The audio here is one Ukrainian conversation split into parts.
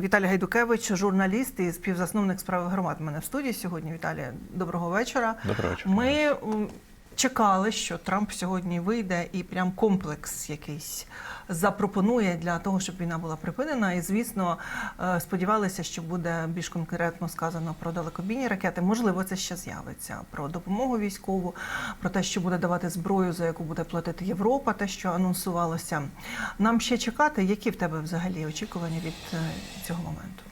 Віталій Гайдукевич, журналіст і співзасновник справи громад. Мене в студії сьогодні. Віталія, доброго вечора. Доброго вечора. Ми чекали, що Трамп сьогодні вийде і прям комплекс якийсь запропонує для того, щоб війна була припинена. І звісно, е, сподівалися, що буде більш конкретно сказано про далекобійні ракети. Можливо, це ще з'явиться про допомогу військову, про те, що буде давати зброю, за яку буде платити Європа, те, що анонсувалося. Нам ще чекати, які в тебе взагалі очікування від е, цього моменту?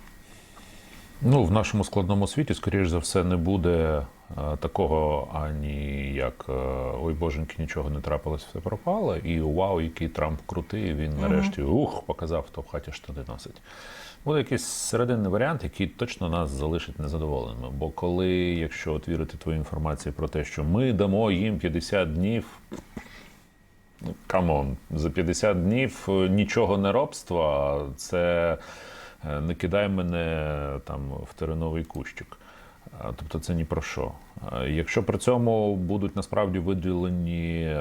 Ну, в нашому складному світі, скоріш за все, не буде такого ані як е, ой боженьки, нічого не трапилось, все пропало. І вау, який Трамп крутий. Він нарешті ух, показав, хто в хаті штани носить. Буде якийсь серединний варіант, який точно нас залишить незадоволеними. Бо коли, якщо от вірити твоїй інформації про те, що ми дамо їм 50 днів. Ну, камон, за 50 днів е, нічого не робства, це е, не кидай мене там в тереновий кущик. Тобто це ні про що. Якщо при цьому будуть насправді виділені,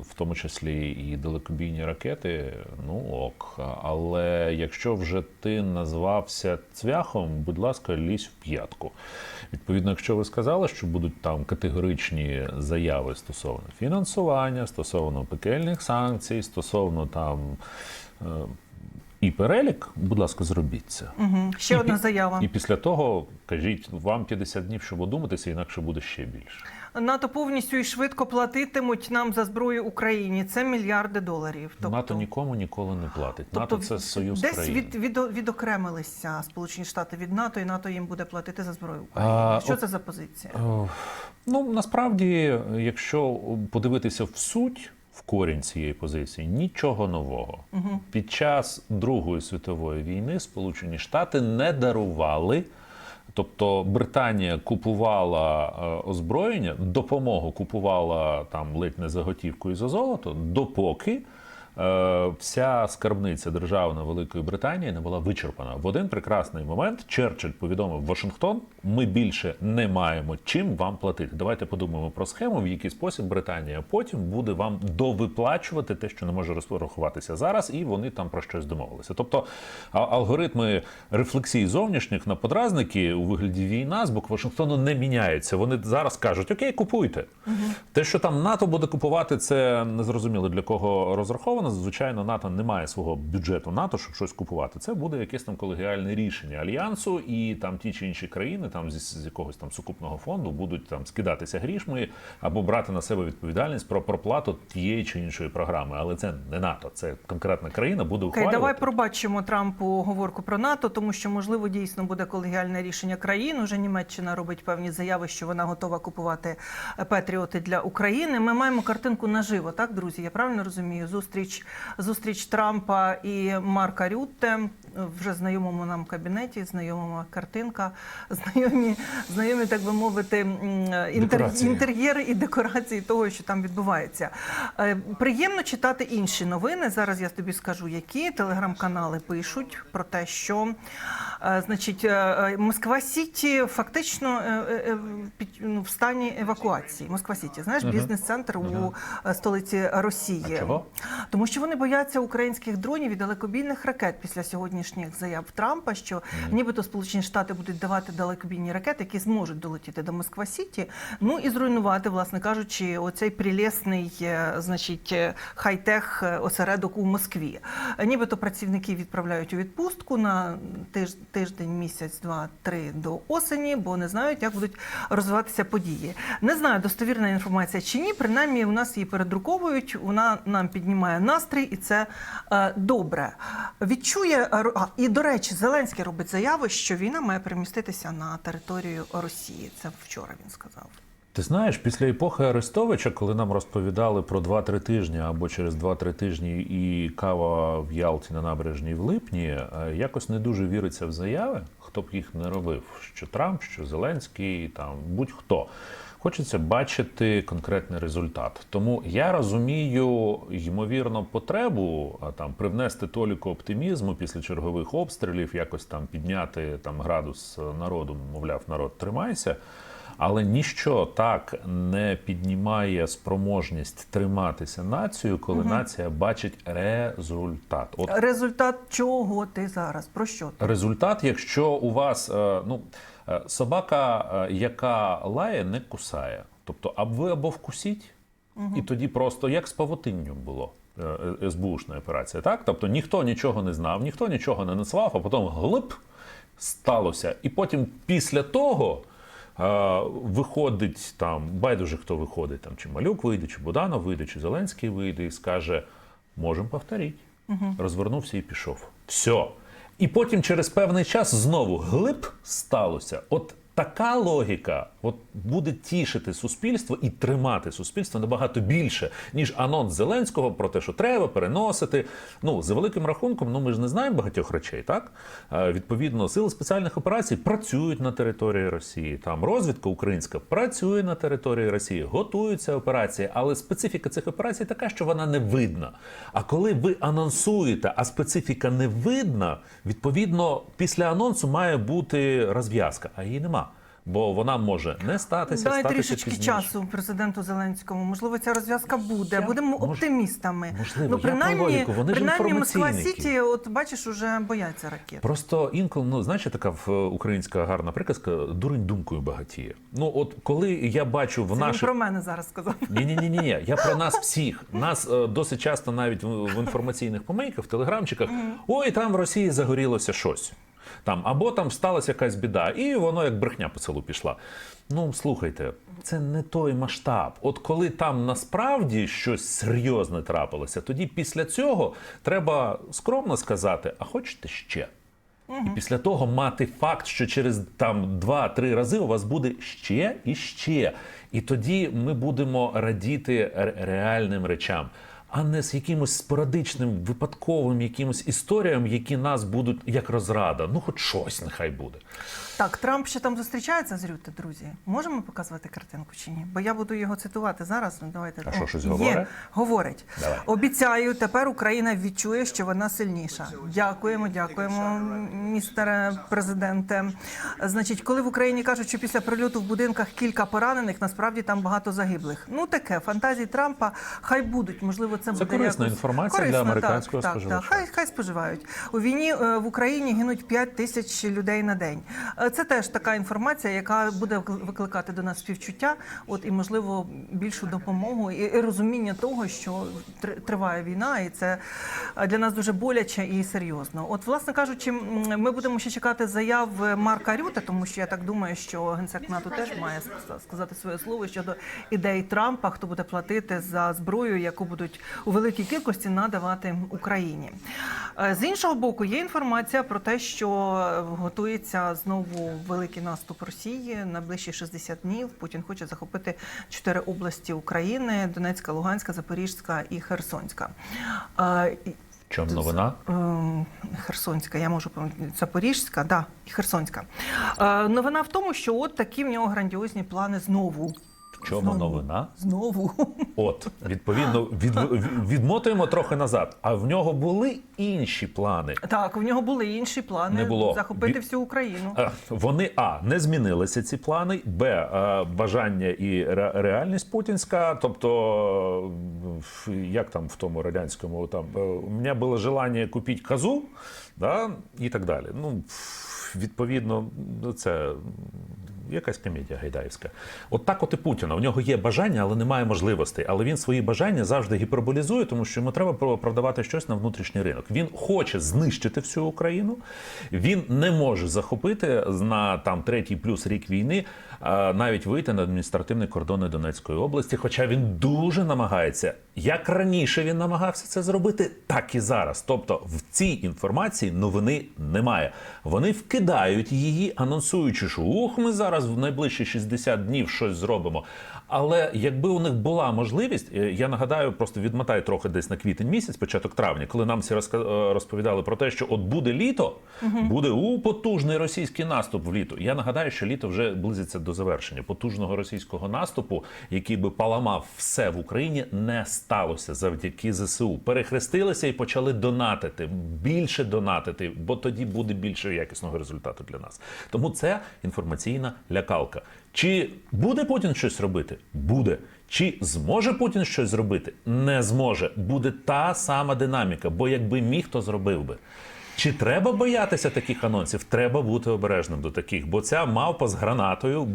в тому числі і далекобійні ракети, ну ок. Але якщо вже ти назвався цвяхом, будь ласка, лізь в п'ятку. Відповідно, якщо ви сказали, що будуть там категоричні заяви стосовно фінансування, стосовно пекельних санкцій, стосовно там. І перелік, будь ласка, зробіть це. Угу. Ще І одна заява. І після того кажіть, вам 50 днів, щоб одуматися, інакше буде ще більше. НАТО повністю і швидко платитимуть нам за зброю Україні. Це мільярди доларів. Тобто... НАТО нікому ніколи не платить. НАТО це союз десь країн. від, від, відокремилися Сполучені Штати від НАТО, і НАТО їм буде платити за зброю України. А, Що от- це за позиція? Е, Ну насправді, якщо подивитися в суть, в корінь цієї позиції, нічого нового. Під час Другої світової війни Сполучені Штати не дарували. Тобто Британія купувала е, озброєння, допомогу купувала там ледь не за готівку і за золото, допоки вся скарбниця державна Великої Британії не була вичерпана. В один прекрасний момент Черчилль повідомив Вашингтон: ми більше не маємо чим вам платити. Давайте подумаємо про схему, в який спосіб Британія потім буде вам довиплачувати те, що не може розрахуватися зараз, і вони там про щось домовилися. Тобто алгоритми рефлексії зовнішніх на подразники у вигляді війна з боку Вашингтону не міняються. Вони зараз кажуть: Окей, купуйте. Те, що там НАТО буде купувати, це незрозуміло для кого розраховано. Звичайно, НАТО не має свого бюджету НАТО, щоб щось купувати. Це буде якесь там колегіальне рішення альянсу, і там ті чи інші країни, там зі з якогось там сукупного фонду, будуть там скидатися грішми або брати на себе відповідальність про проплату тієї чи іншої програми. Але це не НАТО, це конкретна країна буде ухвалювати. давай пробачимо Трампу оговорку про НАТО, тому що можливо дійсно буде колегіальне рішення країн. Уже Німеччина робить певні заяви, що вона готова купувати патріоти для України. Ми маємо картинку наживо, так друзі? Я правильно розумію? Зустріч зустріч Трампа і Марка Рютте вже знайомому нам кабінеті, знайома картинка, знайомі, знайомі, так би мовити, інтер, інтер'єри і декорації того, що там відбувається. Е, Приємно читати інші новини. Зараз я тобі скажу, які телеграм-канали пишуть про те, що е, значить е, Москва Сіті фактично ну, в стані евакуації. Москва Сіті, знаєш, бізнес-центр у столиці Росії. Чого? Тому що вони бояться українських дронів і далекобійних ракет після сьогоднішніх заяв Трампа, що нібито Сполучені Штати будуть давати далекобійні ракети, які зможуть долетіти до Москва Сіті, ну і зруйнувати, власне кажучи, оцей прелесний, е, значить, е, хай-тех е, осередок у Москві. Нібито працівники відправляють у відпустку на тиж- тиждень, місяць, два, три до осені, бо не знають, як будуть розвиватися події. Не знаю, достовірна інформація чи ні. Принаймні, у нас її передруковують. Вона нам піднімає настрій, і це добре. Відчує а, і до речі, Зеленський робить заяви, що війна має переміститися на територію Росії. Це вчора він сказав. Ти знаєш, після епохи Арестовича, коли нам розповідали про 2-3 тижні або через 2-3 тижні і кава в Ялті на набережній в липні, е, якось не дуже віриться в заяви, хто б їх не робив, що Трамп, що Зеленський, там будь-хто. Хочеться бачити конкретний результат. Тому я розумію ймовірно потребу а, там привнести толіку оптимізму після чергових обстрілів, якось там підняти там градус народу, мовляв, народ тримайся. Але ніщо так не піднімає спроможність триматися націю, коли нація бачить результат. От Результат чого ти зараз? Про що ти? результат, якщо у вас е, ну собака, е, яка лає, не кусає. Тобто, або ви або вкусіть, і тоді просто як з павутинням було. е, СБУшна операція, так? Тобто ніхто нічого не знав, ніхто нічого не назвав, а потім глип сталося. І потім після того е, виходить там, байдуже хто виходить, там, чи Малюк вийде, чи Буданов вийде, чи Зеленський вийде і скаже: можемо повторити. Розвернувся і пішов. Все. І потім через певний час знову глиб сталося. От така логіка от буде тішити суспільство і тримати суспільство набагато більше, ніж анонс Зеленського про те, що треба переносити. Ну, за великим рахунком, ну ми ж не знаємо багатьох речей, так? Е, Відповідно, сили спеціальних операцій працюють на території Росії. Там розвідка українська працює на території Росії, готуються операції, але специфіка цих операцій така, що вона не видна. А коли ви анонсуєте, а специфіка не видна, відповідно, після анонсу має бути розв'язка, а її нема. Бо вона може не статися, Дай статися трішечки пізніше. часу президенту Зеленському. Можливо, ця розв'язка буде. Я- Будемо мож- оптимістами. можливо, ну, я про логіку, вони ж принаймні Москва. Сіті, от бачиш, уже бояться ракет. Просто інколи, ну знаєте, така в- українська гарна приказка дурень думкою багатіє. Ну, от коли я бачу в Це він про мене зараз сказав. Ні, ні, ні, ні, ні. Я про нас всіх. Нас е, досить часто навіть в, в інформаційних помийках, в телеграмчиках. Ой, там в Росії загорілося щось. Там або там сталася якась біда, і воно як брехня по селу пішла. Ну слухайте, це не той масштаб. От коли там насправді щось серйозне трапилося, тоді після цього треба скромно сказати: а хочете ще? І після того мати факт, що через там два-три рази у вас буде ще і ще. І тоді ми будемо радіти реальним речам, а не з якимось спорадичним, випадковим якимось історіям, які нас будуть як розрада. Ну, хоч щось нехай буде. Так, Трамп ще там зустрічається з Рюте, друзі. Можемо показувати картинку чи ні? Бо я буду його цитувати зараз. Ну, давайте. А що, щось є. говорить? Говорить. Давай. Обіцяю, тепер Україна відчує, що вона сильніша. Дякуємо, дякуємо, містере президенте. Значить, коли в Україні кажуть, що після прильоту в будинках кілька поранених, насправді там багато загиблих. Ну таке фантазії Трампа. Хай будуть. Можливо, це, буде корисна якось... інформація для американського так, споживача. Так, хай, хай споживають. У війні е, в Україні гинуть 5 тисяч людей на день. Е, Це теж така інформація, яка буде викликати до нас співчуття, от і можливо більшу допомогу і, розуміння того, що тр- триває війна, і це е, для нас дуже боляче і серйозно. От, власне кажучи, ми будемо ще чекати заяв Марка Рюта, тому що я так думаю, що генсек НАТО теж має сказати своє слово щодо ідей Трампа, хто буде платити за зброю, яку будуть у великій кількості надавати Україні. Е, З іншого боку, є інформація про те, що е, готується знову великий наступ Росії на ближчі 60 днів. Путін хоче захопити чотири області України: Донецька, Луганська, Запорізька і Херсонська. Е, чому новина? Ем, Херсонська, я можу пам'ятати, Запорізька, да, і Херсонська. Новина в тому, що от такі в нього грандіозні плани знову. В чому Знову. новина? Знову. От, відповідно, від, від- відмотуємо трохи назад. А в нього були інші плани. Так, у нього були інші плани Не було. захопити Бі- всю Україну. Вони а не змінилися ці плани, б е, бажання і реальність путінська. Тобто, як там в тому радянському там е, у мене було желання купити козу, да, і так далі. Ну відповідно, це. Якась комедія гайдаївська. От так от і Путіна. У нього є бажання, але немає можливостей. Але він свої бажання завжди гіперболізує, тому що йому треба про- продавати щось на внутрішній ринок. Він хоче знищити всю Україну. Він не може захопити на там третій плюс рік війни, навіть вийти на адміністративні кордони Донецької області. Хоча він дуже намагається. Як раніше він намагався це зробити, так і зараз. Тобто в цій інформації новини немає. Вони вкидають її, анонсуючи, що ух, ми зараз в найближчі 60 днів щось зробимо. Але якби у них була можливість, е, я нагадаю, просто відмотаю трохи десь на квітень місяць, початок травня, коли нам всі е, розповідали про те, що от буде літо, буде у потужний російський наступ в літо. Я нагадаю, що літо вже близиться до завершення. Потужного російського наступу, який би поламав все в Україні, не сталося завдяки ЗСУ. Перехрестилися і почали донатити більше донатити, бо тоді буде більше якісного результату для нас. Тому це інформаційна лякалка. Чи буде Путін щось робити? Буде. Чи зможе Путін щось зробити? Не зможе. Буде та сама динаміка, бо якби міг, то зробив би. Чи треба боятися таких анонсів? Треба бути обережним до таких, бо ця мавпа з гранатою,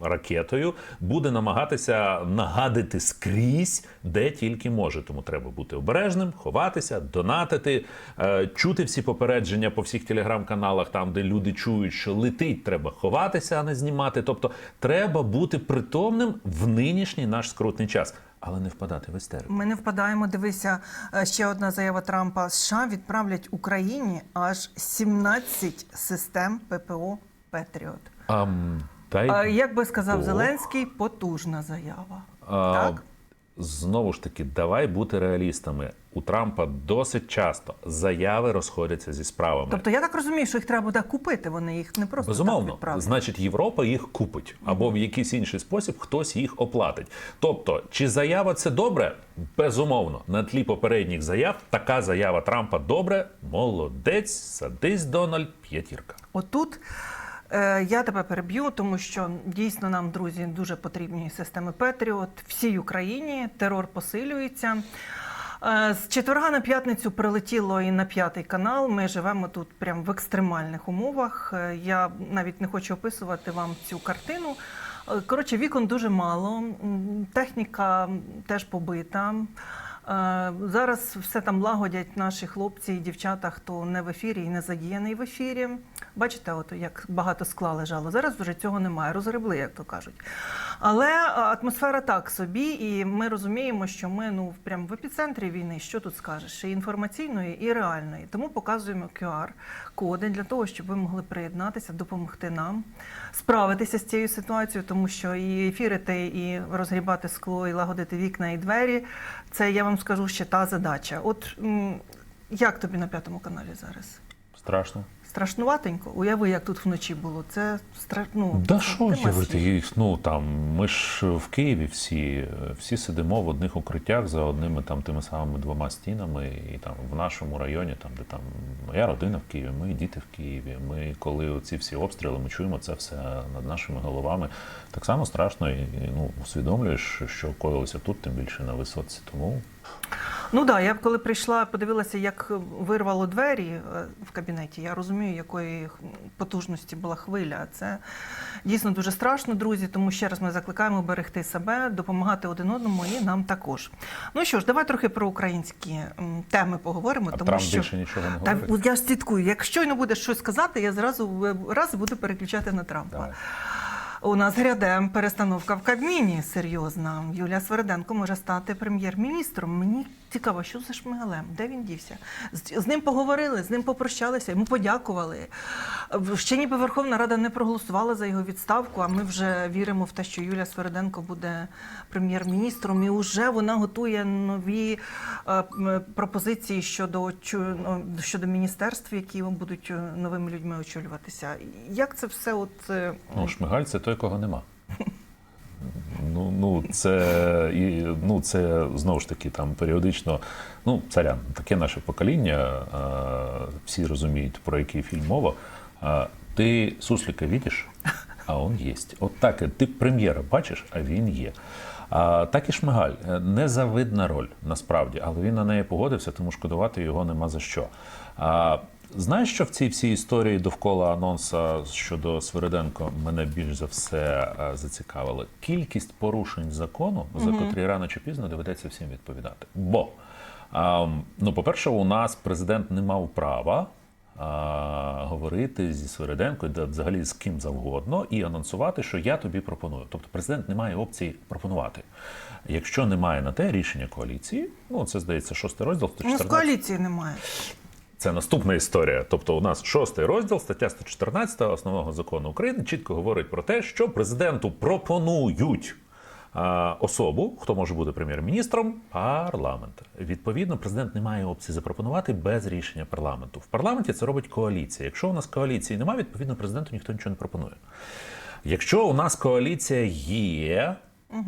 ракетою буде намагатися нагадити скрізь, де тільки може. Тому треба бути обережним, ховатися, донатити, е, чути всі попередження по всіх телеграм-каналах, там де люди чують, що летить, треба ховатися, а не знімати. Тобто треба бути притомним в нинішній наш скрутний час, але не впадати в істерику. Ми не впадаємо. Дивися, е, ще одна заява Трампа. США відправлять Україні аж 17 систем ППО Петріот. Um, та й А, Як би сказав. Зеленський, потужна заява. Uh, Так? Знову ж таки, давай бути реалістами. У Трампа досить часто заяви розходяться зі справами. Тобто я так розумію, що їх треба буде купити. Вони їх не просто Безумовно, відправлять. значить, Європа їх купить або в якийсь інший спосіб хтось їх оплатить. Тобто, чи заява це добре? Безумовно, на тлі попередніх заяв така заява Трампа добре, молодець, садись, Дональд, п'ятірка. Отут я тебе переб'ю, тому що дійсно нам, друзі, дуже потрібні системи Петріот всій Україні. Терор посилюється. Е, З четверга на п'ятницю прилетіло і на п'ятий канал. Ми живемо тут прямо в екстремальних умовах. Е, Я навіть не хочу описувати вам цю картину. Е, Коротше, вікон дуже мало, техніка теж побита. Зараз все там лагодять наші хлопці і дівчата, хто не в ефірі і не задіяний в ефірі. Бачите, от як багато скла лежало. Зараз вже цього немає, розгребли, як то кажуть. Але атмосфера так собі, і ми розуміємо, що ми ну прям в епіцентрі війни. Що тут скажеш? І інформаційної, і реальної. Тому показуємо QR-коди для того, щоб ви могли приєднатися, допомогти нам справитися з цією ситуацією, тому що і ефірити, і розгрібати скло, і лагодити вікна і двері. Це я вам скажу ще та задача. От як тобі на п'ятому каналі зараз? Страшно. Страшнуватенько? Уяви, як тут вночі було. Це стра... ну, Да що говорити, їх, ну там ми ж в Києві всі, всі сидимо в одних укриттях за одними там тими самими двома стінами, і там в нашому районі, там де там моя родина в Києві, мої діти в Києві. Ми коли ці всі обстріли, ми чуємо це все над нашими головами. Так само страшно, і і, ну усвідомлюєш, що коїлося тут, тим більше на висотці. Тому Ну так, да, я коли прийшла, подивилася, як вирвало двері е, в кабінеті. Я розумію, якої потужності була хвиля. Це дійсно дуже страшно, друзі. Тому ще раз ми закликаємо берегти себе, допомагати один одному і нам також. Ну що ж, давай трохи про українські теми поговоримо. а тому Трамп що більше нічого не Та говорить. от я ж слідкую. Як щойно буде щось сказати, я зразу е, раз буду переключати на Трампа. Давай. У нас гряде перестановка в Кабміні серйозна. Юлія Свериденко може стати прем'єр-міністром. Мені цікаво, що за шмигалем, де він дівся? З, з ним поговорили, з ним попрощалися, йому подякували. Ще ніби Верховна Рада не проголосувала за його відставку, а ми вже віримо в те, що Юлія Свериденко буде прем'єр-міністром, і вже вона готує нові е, пропозиції щодо ну, щодо міністерств, які будуть е, новими людьми очолюватися. Як це все от е, Ну, Шмигаль це той, кого нема. Ну, ну, це, і, ну, це знову ж таки там періодично. Ну, царян, таке наше покоління, е, всі розуміють, про який фільм мова. Е, ти суслика бачиш, а він є. От так, ти прем'єра бачиш, а він є. А, так і Шмигаль Е, незавидна роль насправді, але він на неї погодився, тому шкодувати його нема за що. А, знаєш, що в цій всій історії довкола анонса щодо Свириденко мене більш за все е, зацікавило? Кількість порушень закону, за котрі рано чи пізно доведеться всім відповідати. Бо, а, ну, по-перше, у нас президент не мав права а, говорити зі Свириденко, да взагалі з ким завгодно, і анонсувати, що я тобі пропоную. Тобто президент не має опції пропонувати. Якщо немає на те рішення коаліції, ну це здається шостий розділ, У нас 114. коаліції немає. Це наступна історія. Тобто, у нас шостий розділ, стаття 114 основного закону України чітко говорить про те, що президенту пропонують а, особу, хто може бути прем'єр-міністром, парламент. Відповідно, президент не має опції запропонувати без рішення парламенту. В парламенті це робить коаліція. Якщо у нас коаліції немає, відповідно президенту ніхто нічого не пропонує. Якщо у нас коаліція є,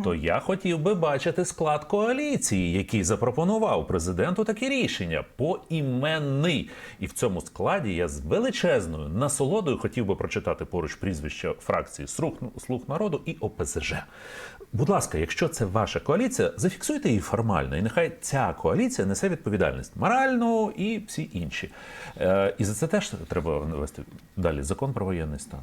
то я хотів би бачити склад коаліції, який запропонував президенту таке рішення поіменний. І в цьому складі я з величезною насолодою хотів би прочитати поруч прізвища фракції «Слуг, «Слуг народу і ОПЗЖ. Будь ласка, якщо це ваша коаліція, зафіксуйте її формально, і нехай ця коаліція несе відповідальність моральну і всі інші. Е, і за це теж треба вести далі закон про воєнний стан.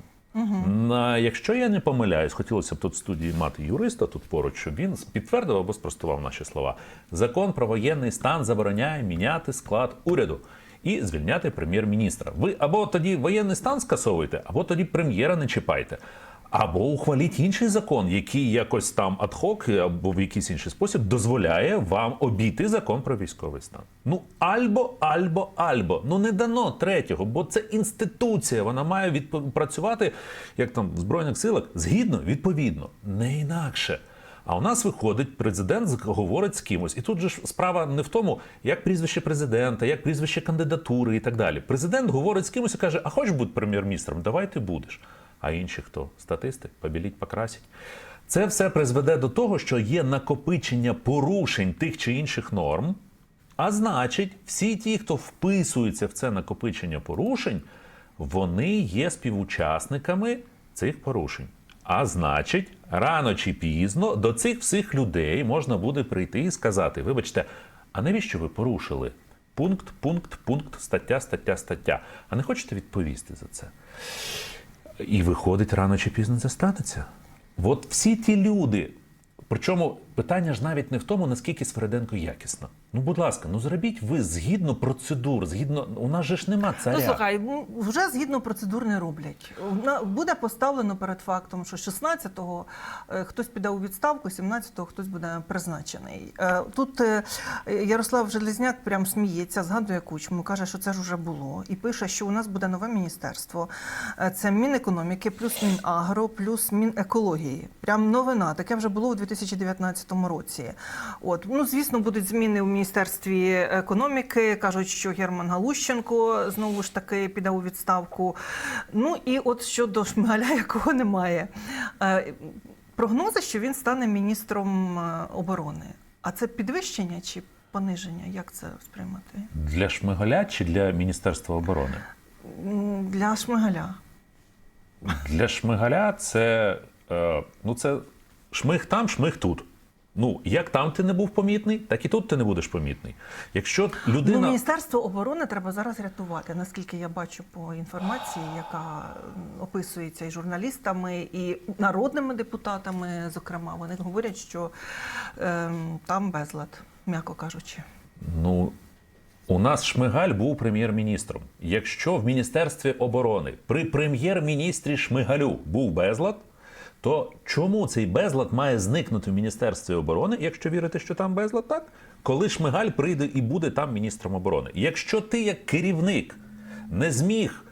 На, якщо я не помиляюсь, хотілося б тут в студії мати юриста тут поруч, щоб він підтвердив або спростував наші слова. Закон про воєнний стан забороняє міняти склад уряду і звільняти прем'єр-міністра. Ви або тоді воєнний стан скасовуєте, або тоді прем'єра не чіпайте. Або ухваліть інший закон, який якось там адхок або в якийсь інший спосіб дозволяє вам обійти закон про військовий стан. Ну альбо, альбо, альбо. Ну не дано третього, бо це інституція. Вона має відп... працювати як там в збройних силах згідно, відповідно, не інакше. А у нас виходить, президент говорить з кимось, і тут же ж справа не в тому, як прізвище президента, як прізвище кандидатури і так далі. Президент говорить з кимось і каже: А хочеш бути прем'єр-міністром? Давай ти будеш. А інші хто? Статисти, побіліть, покрасять. Це все призведе до того, що є накопичення порушень тих чи інших норм. А значить, всі ті, хто вписується в це накопичення порушень, вони є співучасниками цих порушень. А значить, рано чи пізно до цих всіх людей можна буде прийти і сказати: вибачте, а навіщо ви порушили? Пункт, пункт, пункт, стаття, стаття, стаття. А не хочете відповісти за це? І виходить, рано чи пізно це станеться. От всі ті люди. Причому питання ж навіть не в тому, наскільки Свериденко якісна. Ну, будь ласка, ну зробіть ви згідно процедур, згідно. У нас же ж нема царя. Ну слухай, вже згідно процедур не роблять. Буде поставлено перед фактом, що 16-го е, хтось піде у відставку, 17-го хтось буде призначений. Е, Тут е, Ярослав Железняк прям сміється, згадує кучму, каже, що це ж вже було, і пише, що у нас буде нове міністерство. Це Мінекономіки, плюс Мінагро, плюс Мінекології. Прям новина. Таке вже було у 2019 році. От ну звісно, будуть зміни у міністерстві економіки. кажуть, що Герман Галущенко знову ж таки піде у відставку. Ну і от щодо Шмигаля, якого немає. Е, Прогнози, що він стане міністром е, оборони. А це підвищення чи пониження? Як це сприймати? Для Шмигаля чи для Міністерства оборони? Для Шмигаля. Для Шмигаля це, е, ну, це шмиг там, шмиг тут. Ну, як там ти не був помітний, так і тут ти не будеш помітний. Якщо Ну. Міністерство оборони треба зараз рятувати, наскільки я бачу по інформації, яка описується і журналістами, і народними депутатами. Зокрема, вони говорять, що ем, там безлад, м'яко кажучи. Ну, у нас Шмигаль був прем'єр-міністром. Якщо в Міністерстві оборони при прем'єр-міністрі Шмигалю був безлад, то чому цей безлад має зникнути в Міністерстві оборони, якщо вірити, що там безлад, так? Коли Шмигаль прийде і буде там міністром оборони. Якщо ти як керівник не зміг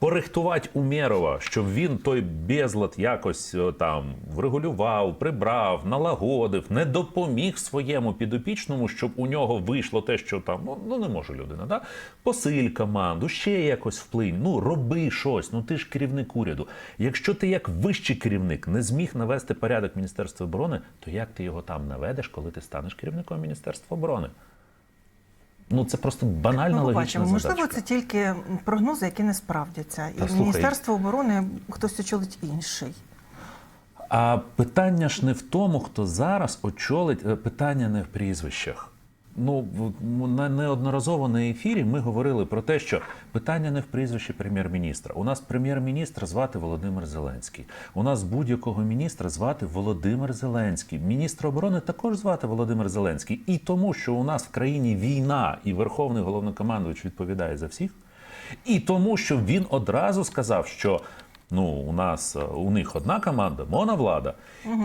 порихтувати Умєрова, щоб він той безлад якось е, там врегулював, прибрав, налагодив, не допоміг своєму підопічному, щоб у нього вийшло те, що там ну, ну не може людина. Да? Посиль команду, ще якось вплинь. Ну роби щось. Ну ти ж керівник уряду. Якщо ти як вищий керівник не зміг навести порядок Міністерства оборони, то як ти його там наведеш, коли ти станеш керівником Міністерства оборони? Ну це просто банальна Ну, логічна бачимо. задачка. Можливо, це тільки прогнози, які не справдяться. І Та, слухай. Міністерство оборони хтось очолить інший. А питання ж не в тому, хто зараз очолить, е, питання не в прізвищах. Ну, на неодноразово на ефірі ми говорили про те, що питання не в прізвищі прем'єр-міністра. У нас прем'єр-міністра звати Володимир Зеленський. У нас будь-якого міністра звати Володимир Зеленський. Міністра оборони також звати Володимир Зеленський. І тому, що у нас в країні війна і Верховний головнокомандувач відповідає за всіх, і тому, що він одразу сказав, що ну у нас е, у них одна команда, моновлада,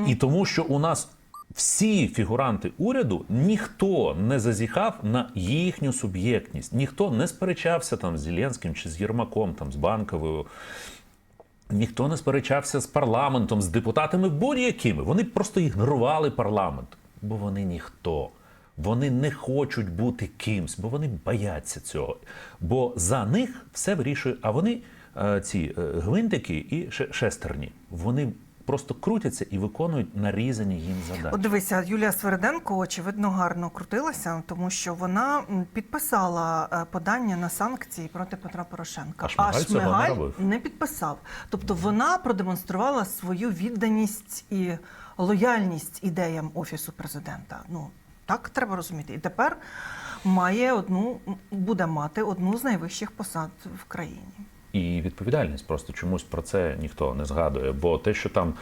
і тому, що у нас всі фігуранти уряду ніхто не зазіхав на їхню суб'єктність, ніхто не сперечався там з Зеленським чи з Єрмаком, там з банковою. Ніхто не сперечався з парламентом, з депутатами будь-якими. Вони просто ігнорували парламент, бо вони ніхто. Вони не хочуть бути кимсь, бо вони бояться цього. Бо за них все вирішує. А вони, е, ці е, гвинтики і ше- шестерні, вони просто крутяться і виконують нарізані їм задачі. От дивися, Юлія Свериденко, очевидно, гарно крутилася, тому що вона підписала е, подання на санкції проти Петра Порошенка. А Шмигаль цього не робив. не підписав. Тобто вона продемонструвала свою відданість і лояльність ідеям офісу президента. Ну так треба розуміти. І тепер має одну буде мати одну з найвищих посад в країні. І відповідальність просто чомусь про це ніхто не згадує. Бо те, що там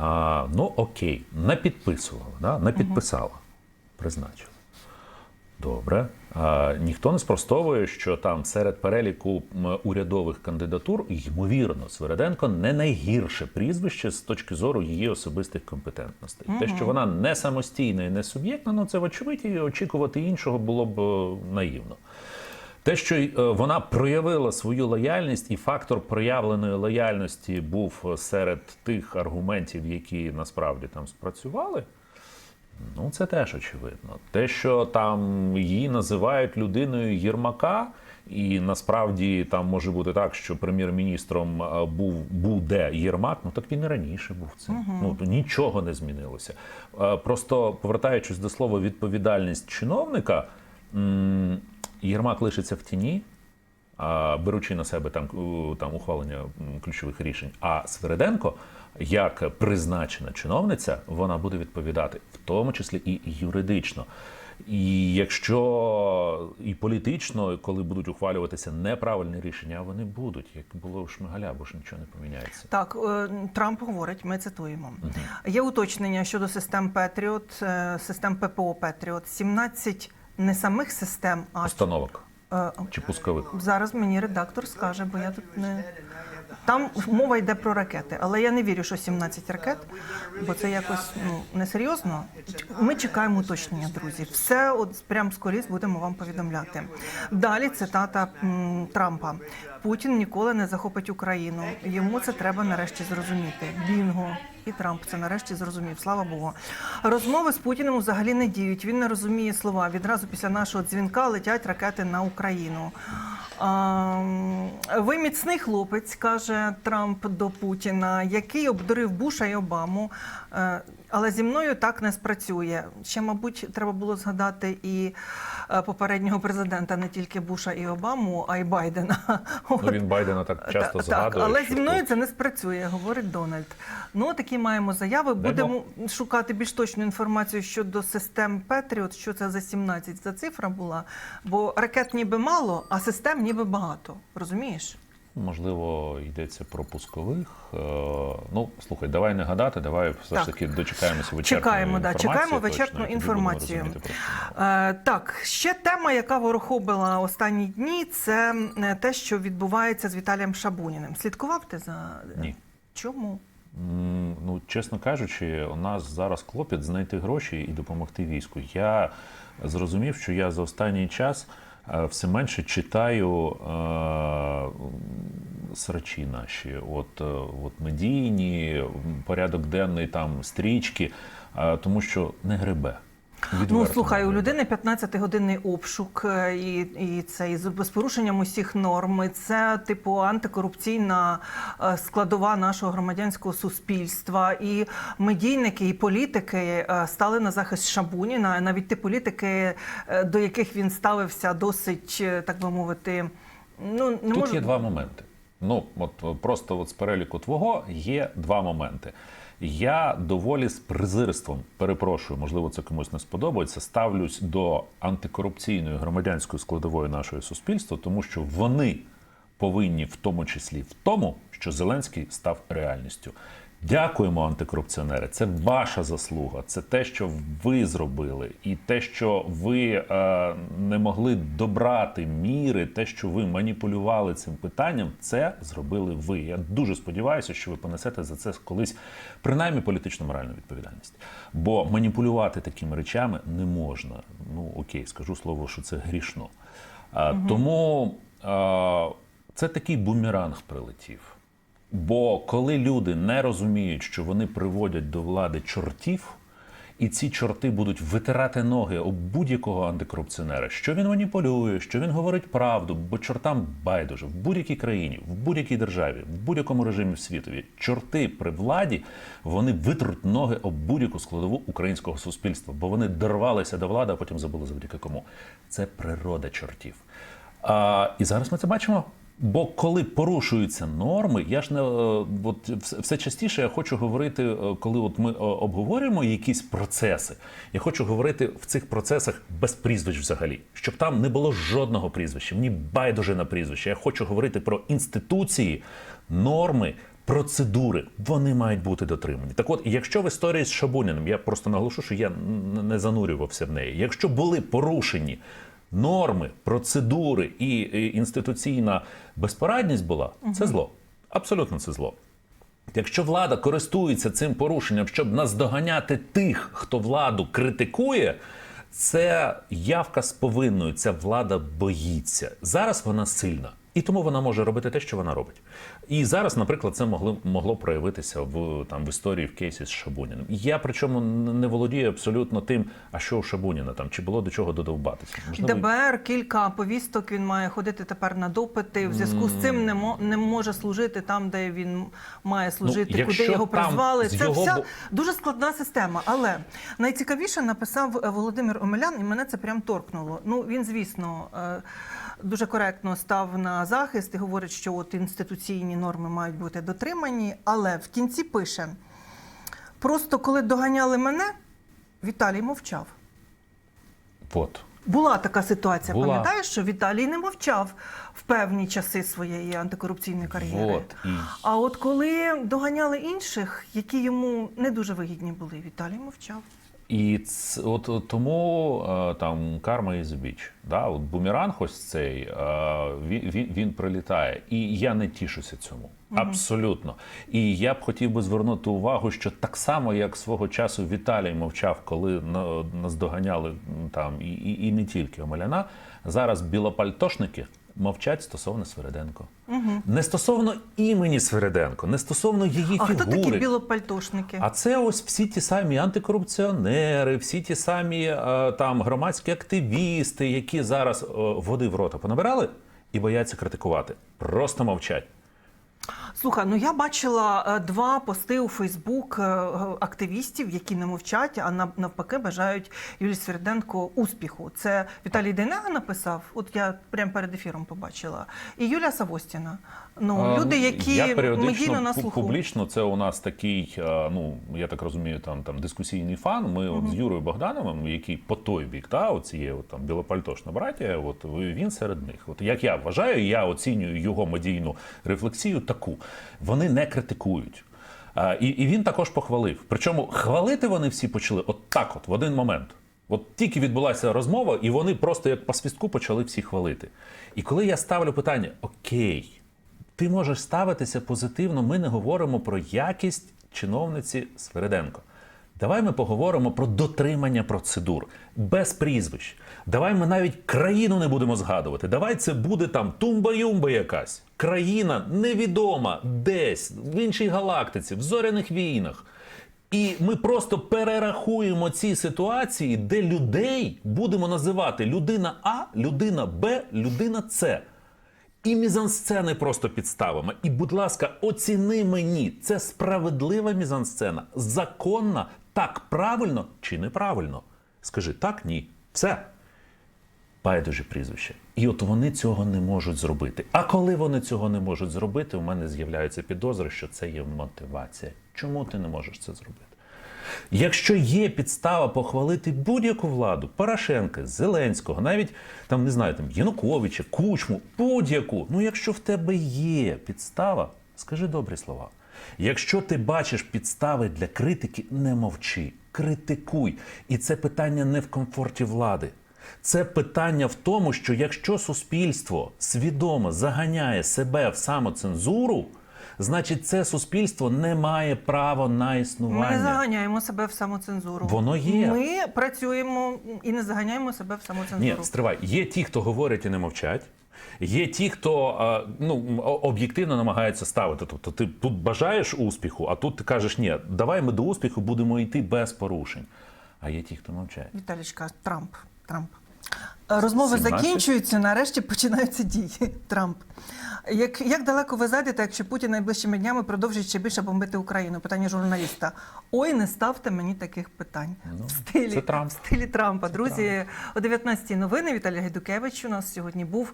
а, ну окей, не підписувала, да? не підписала, призначила. Добре. А, ніхто не спростовує, що там серед переліку урядових кандидатур, ймовірно, Свереденко не найгірше прізвище з точки зору її особистих компетентностей. Те, що вона не самостійна і не суб'єктна, ну це вочевидь, і очікувати іншого було б е, наївно. Те, що е, вона проявила свою лояльність, і фактор проявленої лояльності був е, серед тих аргументів, які насправді там спрацювали. Ну, це теж очевидно. Те, що там її називають людиною Єрмака, і насправді там може бути так, що прем'єр-міністром е, був буде Єрмак, ну так він і раніше був цим. Ну то нічого не змінилося. Просто повертаючись до слова відповідальність чиновника, Єрмак лишиться в тіні, беручи на себе там, там ухвалення ключових рішень. А Свереденко, як призначена чиновниця, вона буде відповідати, в тому числі і юридично. І якщо і політично, коли будуть ухвалюватися неправильні рішення, вони будуть, як було у Шмигаля, бо ж нічого не поміняється. Так, е, Трамп говорить, ми цитуємо. Є уточнення щодо систем Петріот, е, систем ППО Петріот. 17 не самих систем, а Установок е, чи пускових. зараз мені редактор скаже, бо я тут не. Там мова йде про ракети, але я не вірю, що 17 ракет, бо це якось ну несерйозно. Ми чекаємо уточнення, друзі. Все от прям скоріше будемо вам повідомляти. Далі цитата м, Трампа: Путін ніколи не захопить Україну. Йому це треба нарешті зрозуміти. Бінго. І Трамп це нарешті зрозумів. Слава Богу. Розмови з Путіним взагалі не діють. Він не розуміє слова. Відразу після нашого дзвінка летять ракети на Україну. Ви міцний хлопець, каже Трамп до Путіна, який обдурив Буша і Обаму. Але зі мною так не спрацює. Ще, мабуть, треба було згадати і е, попереднього президента, не тільки Буша і Обаму, а й Байдена. Ну, він Байдена так часто згадує. Так, але що зі мною тут- це не спрацює, говорить Дональд. Ну, такі маємо заяви. Дай Будемо шукати більш точну інформацію щодо систем Петріот, що це за 17 за цифра була. Бо ракет ніби мало, а систем ніби багато. Розумієш? Можливо, йдеться про пускових. Е, Ну, слухай, давай не гадати, давай все Так. ж таки дочекаємося Чекаємо, да, чекаємо вичерпну інформацію. розуміти. Е, так, ще тема, яка ворохобила останні дні, це е, те, що відбувається з Віталієм Шабуніним. Слідкував ти за Ні. чому? Ну, чесно кажучи, у нас зараз клопіт знайти гроші і допомогти війську. Я зрозумів, що я за останній час е, все менше читаю е, срачі наші, от, е, от медійні, порядок денний, там стрічки, е, тому що не грибе. Ну слухай, у людини 15-годинний обшук, е, і, і це і з порушенням усіх норм. і Це типу антикорупційна е, складова нашого громадянського суспільства. І медійники, і політики е, стали на захист Шабуніна. Навіть ті політики, до яких він ставився досить, так би мовити, ну не Тут можу є два моменти. Ну, от просто от з переліку твого є два моменти. Я доволі з презирством, перепрошую, можливо, це комусь не сподобається, ставлюсь до антикорупційної громадянської складової нашого суспільства, тому що вони повинні в тому числі в тому, що Зеленський став реальністю. Дякуємо, антикорупціонери. Це ваша заслуга. Це те, що ви зробили, і те, що ви е, не могли добрати міри, те, що ви маніпулювали цим питанням, це зробили ви. Я дуже сподіваюся, що ви понесете за це колись принаймні політично моральну відповідальність. Бо маніпулювати такими речами не можна. Ну окей, скажу слово, що це грішно. А, Тому а, це такий бумеранг прилетів. Бо коли люди не розуміють, що вони приводять до влади чортів, і ці чорти будуть витирати ноги об будь-якого антикорупціонера, що він маніпулює, що він говорить правду, бо чортам байдуже в будь-якій країні, в будь-якій державі, в будь-якому режимі в світові, чорти при владі вони витруть ноги об будь-яку складову українського суспільства, бо вони дорвалися до влади, а потім забули завдяки кому. Це природа чортів. А, і зараз ми це бачимо. Бо коли порушуються норми, я ж не е, от все частіше я хочу говорити, е, коли от ми е, обговорюємо якісь процеси. Я хочу говорити в цих процесах без прізвищ взагалі, щоб там не було жодного прізвища. Мені байдуже на прізвище. Я хочу говорити про інституції, норми. Процедури вони мають бути дотримані. Так, от, якщо в історії з Шабуніним, я просто наголошу, що я не занурювався в неї. Якщо були порушені норми, процедури і, інституційна безпорадність була, це зло. Абсолютно це зло. Якщо влада користується цим порушенням, щоб наздоганяти тих, хто владу критикує, це явка з повинною. Ця влада боїться. Зараз вона сильна. І тому вона може робити те, що вона робить. І зараз, наприклад, це могло, могло проявитися в там в історії в кейсі з Шабуніним. Я причому не володію абсолютно тим, а що у Шабуніна там, чи було до чого додовбатися. Можливо, ДБР кілька повісток. Він має ходити тепер на допити. В зв'язку з цим не мо- не може служити там, де він має служити, Ну, куди його призвали. Це його вся дуже складна система. Але найцікавіше написав е, Володимир Омелян, і мене це прям торкнуло. Ну він, звісно. Дуже коректно став на захист і говорить, що от інституційні норми мають бути дотримані, але в кінці пише: просто коли доганяли мене, Віталій мовчав. от. Була така ситуація, Була. пам'ятаєш, що Віталій не мовчав в певні часи своєї антикорупційної кар'єри. От, А от коли доганяли інших, які йому не дуже вигідні були, Віталій мовчав. І ц, от, от тому е, там карма і біч. Да? От бумеранг ось цей е, він, він, він прилітає. І я не тішуся цьому. Абсолютно. І я б хотів би звернути увагу, що так само, як свого часу Віталій мовчав, коли наздоганяли там і, і, і не тільки Омеляна, зараз білопальтошники мовчать стосовно Свириденко. Не стосовно імені Свириденко, не стосовно її А фігури. хто такі білопальтошники? А це ось всі ті самі антикорупціонери, всі ті самі е, там громадські активісти, які зараз е, води в рота понабирали і бояться критикувати. Просто мовчать. Слухай, ну я бачила е, два пости у Фейсбук е, активістів, які не мовчать, а нав- навпаки бажають Юлії Сверденко успіху. Це Віталій Дейнега написав. От я прямо перед ефіром побачила. І Юлія Савостіна. Ну, Е, люди, які я періодично медійно на пу- слуху. публічно, це у нас такий, е, ну я так розумію, там там дискусійний фан. Ми от з Юрою Богдановим, який по той бік, та оцієї от, там білопальтошна браття, от він серед них. От як я вважаю, я оцінюю його медійну рефлексію таку. Вони не критикують. А, і, і він також похвалив. Причому хвалити вони всі почали от так, от в один момент. От тільки відбулася розмова, і вони просто як по свістку почали всі хвалити. І коли я ставлю питання: Окей, ти можеш ставитися позитивно. Ми не говоримо про якість чиновниці Свериденко. Давай ми поговоримо про дотримання процедур без прізвищ. Давай ми навіть країну не будемо згадувати. Давай це буде там тумба-юмба якась. Країна невідома десь в іншій галактиці, в зоряних війнах. І ми просто перерахуємо ці ситуації, де людей будемо називати людина А, людина Б, людина С. І мізансцени просто підставимо. І, будь ласка, оціни мені, це справедлива мізансцена, законна, так правильно чи неправильно? Скажи так, ні. Все. Байдуже прізвище. І от вони цього не можуть зробити. А коли вони цього не можуть зробити, у мене з'являються підозри, що це є мотивація. Чому ти не можеш це зробити? Якщо є підстава похвалити будь-яку владу, Порошенка, Зеленського, навіть там не знаю, там Януковича, Кучму, будь-яку. Ну, якщо в тебе є підстава, скажи добрі слова. Якщо ти бачиш підстави для критики, не мовчи, критикуй. І це питання не в комфорті влади. Це питання в тому, що якщо суспільство свідомо заганяє себе в самоцензуру, значить це суспільство не має права на Ми існування. не заганяємо себе в самоцензуру. Воно є. Ми працюємо і не заганяємо себе в самоцензуру. Ні, стривай. Є ті, хто говорять і не мовчать, Є ті, хто е, ну об'єктивно намагається ставити. Тобто, ти тут бажаєш успіху, а тут ти кажеш, ні, давай ми до успіху будемо йти без порушень. А є ті, хто мовчать. Віталічка, Трамп. Трамп. Розмови 17? закінчуються, нарешті починаються дії. Трамп. Як, як далеко ви зайдете, якщо Путін найближчими днями продовжить ще більше бомбити Україну? Питання журналіста. Ой, не ставте мені таких питань. Ну, в стилі, це Трамп. В стилі Трампа. Друзі, о 19-й новини Віталій Гайдукевич у нас сьогодні був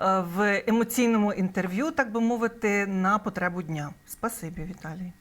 е, в емоційному інтерв'ю, так би мовити, на потребу дня. Спасибі, Віталій.